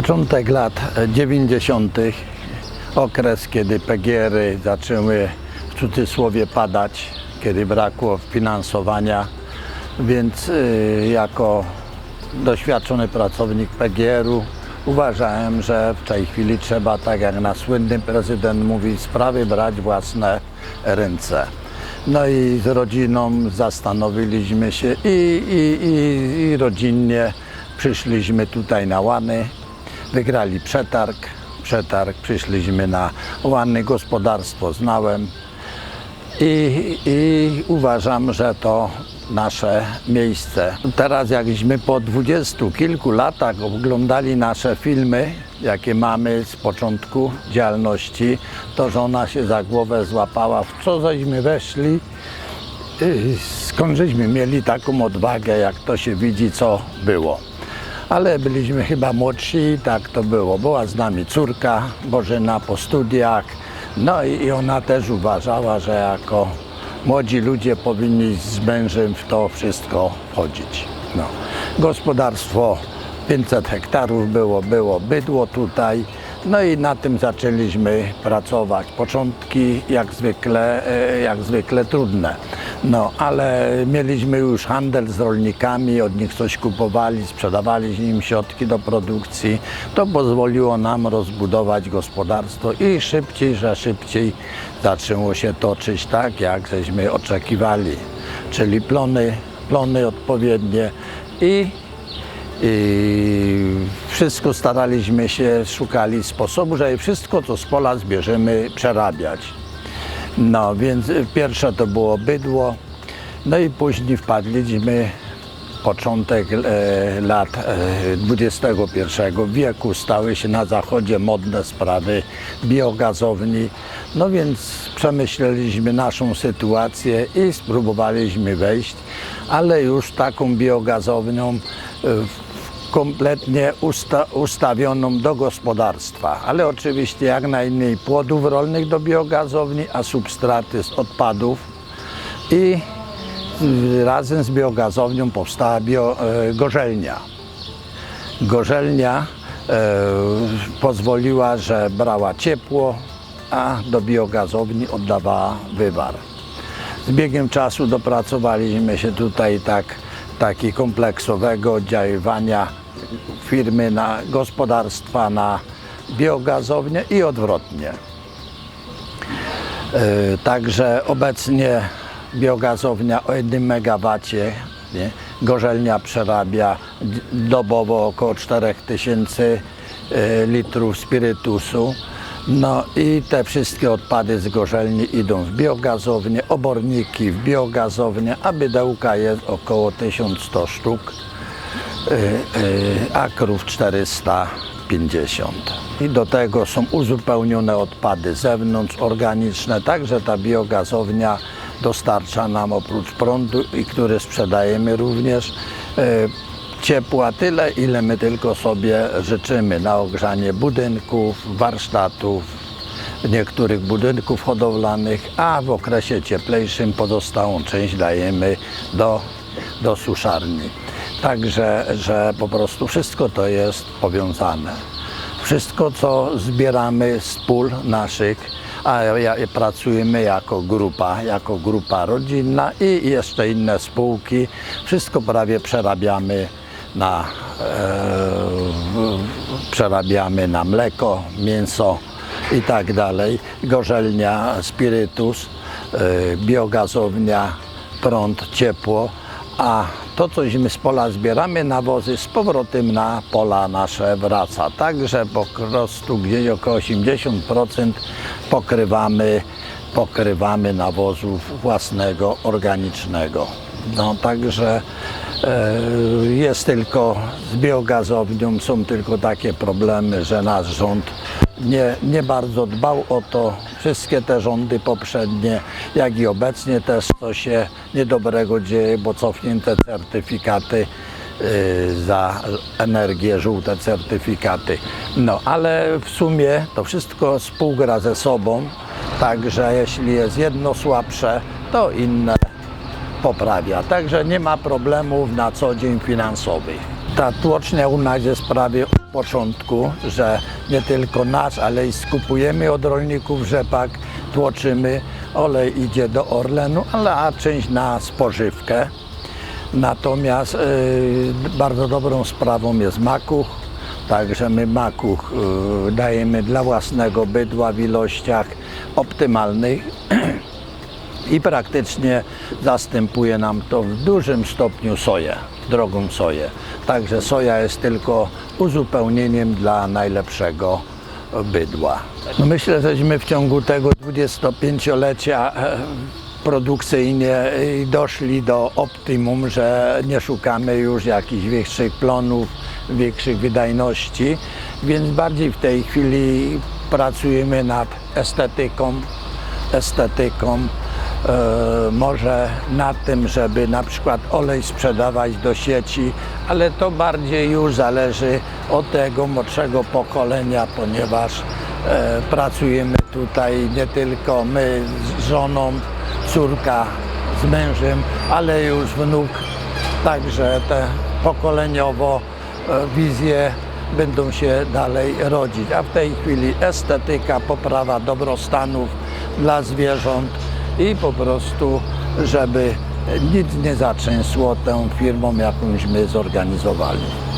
Początek lat 90. okres, kiedy PGR-y zaczęły w cudzysłowie padać, kiedy brakło finansowania, więc y, jako doświadczony pracownik PGR-u uważałem, że w tej chwili trzeba, tak jak nasz słynny prezydent mówi, sprawy brać własne ręce. No i z rodziną zastanowiliśmy się i, i, i, i rodzinnie przyszliśmy tutaj na Łany, wygrali przetarg, przetarg, przyszliśmy na Łany, gospodarstwo znałem i, i uważam, że to nasze miejsce. Teraz jakśmy po dwudziestu kilku latach oglądali nasze filmy, jakie mamy z początku działalności, to żona się za głowę złapała, w co żeśmy weszli, skąd żeśmy mieli taką odwagę, jak to się widzi, co było. Ale byliśmy chyba młodsi tak to było. Była z nami córka Bożena po studiach, no i i ona też uważała, że jako młodzi ludzie powinni z mężem w to wszystko wchodzić. No. Gospodarstwo 500 hektarów było, było bydło tutaj. No i na tym zaczęliśmy pracować. Początki jak zwykle, e, jak zwykle trudne. No, ale mieliśmy już handel z rolnikami, od nich coś kupowali, sprzedawaliśmy im środki do produkcji. To pozwoliło nam rozbudować gospodarstwo i szybciej, że szybciej zaczęło się toczyć tak, jak żeśmy oczekiwali. Czyli plony, plony odpowiednie i i wszystko staraliśmy się, szukali sposobu, żeby wszystko, co z pola zbierzemy, przerabiać. No więc pierwsze to było bydło, no i później wpadliśmy początek e, lat e, XXI wieku, stały się na zachodzie modne sprawy biogazowni, no więc przemyśleliśmy naszą sytuację i spróbowaliśmy wejść, ale już taką biogazownią e, kompletnie usta ustawioną do gospodarstwa, ale oczywiście jak najmniej płodów rolnych do biogazowni, a substraty z odpadów i y, razem z biogazownią powstała bio, e, gorzelnia. Gorzelnia e, pozwoliła, że brała ciepło, a do biogazowni oddawała wywar. Z biegiem czasu dopracowaliśmy się tutaj tak, taki kompleksowego oddziaływania firmy na gospodarstwa na biogazownię i odwrotnie. E, Także obecnie biogazownia o 1 megawacie, nie, gorzelnia przerabia dobowo około 4000 e, litrów spirytusu. No i te wszystkie odpady z gorzelni idą w biogazownię, oborniki w biogazownię, a bydełka jest około 1100 sztuk y, y, akrów 450. I do tego są uzupełnione odpady zewnątrz, organiczne, także ta biogazownia dostarcza nam oprócz prądu, i który sprzedajemy również, y, ciepła tyle, ile my tylko sobie życzymy na ogrzanie budynków, warsztatów, niektórych budynków hodowlanych, a w okresie cieplejszym pozostałą część dajemy do, do suszarni. Także, że po prostu wszystko to jest powiązane. Wszystko, co zbieramy z pól naszych, a pracujemy jako grupa, jako grupa rodzinna i jeszcze inne spółki, wszystko prawie przerabiamy na, e, przerabiamy na mleko, mięso i tak dalej. Gorzelnia, spirytus, e, biogazownia, prąd, ciepło, a to, cośmy z pola zbieramy, nawozy z powrotem na pola nasze wraca. Także po prostu gdzieś około 80% pokrywamy, pokrywamy nawozów własnego, organicznego. No także jest tylko z biogazownią, są tylko takie problemy, że nasz rząd nie, nie bardzo dbał o to. Wszystkie te rządy poprzednie, jak i obecnie też co się niedobrego dzieje, bo cofnięte certyfikaty y, za energię, żółte certyfikaty. No ale w sumie to wszystko współgra ze sobą, także jeśli jest jedno słabsze, to inne poprawia. Także nie ma problemów na co dzień finansowych. Ta tłocznia u nas jest prawie od początku, że nie tylko nasz, ale i skupujemy od rolników rzepak, tłoczymy. Olej idzie do Orlenu, ale a część na spożywkę. Natomiast y, bardzo dobrą sprawą jest makuch. Także my makuch y, dajemy dla własnego bydła w ilościach optymalnych i praktycznie zastępuje nam to w dużym stopniu soję, drogą soję. Także soja jest tylko uzupełnieniem dla najlepszego bydła. Myślę, żeśmy w ciągu tego 25-lecia e, produkcyjnie e, doszli do optimum, że nie szukamy już jakichś większych plonów, większych wydajności, więc bardziej w tej chwili pracujemy nad estetyką, estetyką, może nad tym, żeby na przykład olej sprzedawać do sieci, ale to bardziej już zależy od tego młodszego pokolenia, ponieważ e, pracujemy tutaj nie tylko my z żoną, córka z mężem, ale już wnuk, także te pokoleniowo e, wizje będą się dalej rodzić. A w tej chwili estetyka, poprawa dobrostanów dla zwierząt i po prostu, żeby nic nie zatrzęsło tą firmą, jakąśmy zorganizowali.